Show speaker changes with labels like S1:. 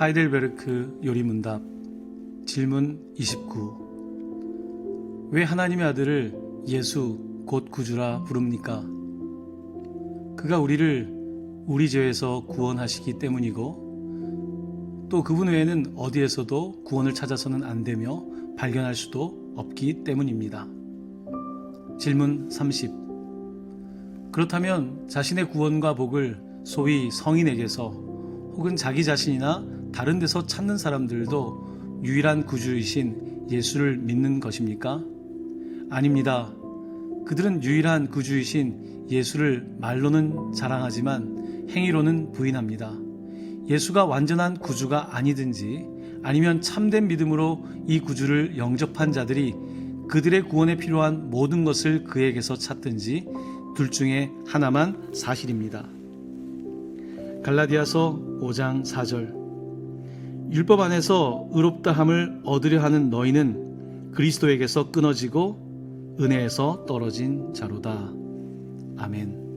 S1: 하이델베르크 요리문답 질문 29. 왜 하나님의 아들을 예수 곧 구주라 부릅니까? 그가 우리를 우리 죄에서 구원하시기 때문이고 또 그분 외에는 어디에서도 구원을 찾아서는 안 되며 발견할 수도 없기 때문입니다. 질문 30. 그렇다면 자신의 구원과 복을 소위 성인에게서 혹은 자기 자신이나 다른 데서 찾는 사람들도 유일한 구주이신 예수를 믿는 것입니까? 아닙니다. 그들은 유일한 구주이신 예수를 말로는 자랑하지만 행위로는 부인합니다. 예수가 완전한 구주가 아니든지 아니면 참된 믿음으로 이 구주를 영접한 자들이 그들의 구원에 필요한 모든 것을 그에게서 찾든지 둘 중에 하나만 사실입니다. 갈라디아서 5장 4절 율법 안에서 의롭다함을 얻으려 하는 너희는 그리스도에게서 끊어지고 은혜에서 떨어진 자로다. 아멘.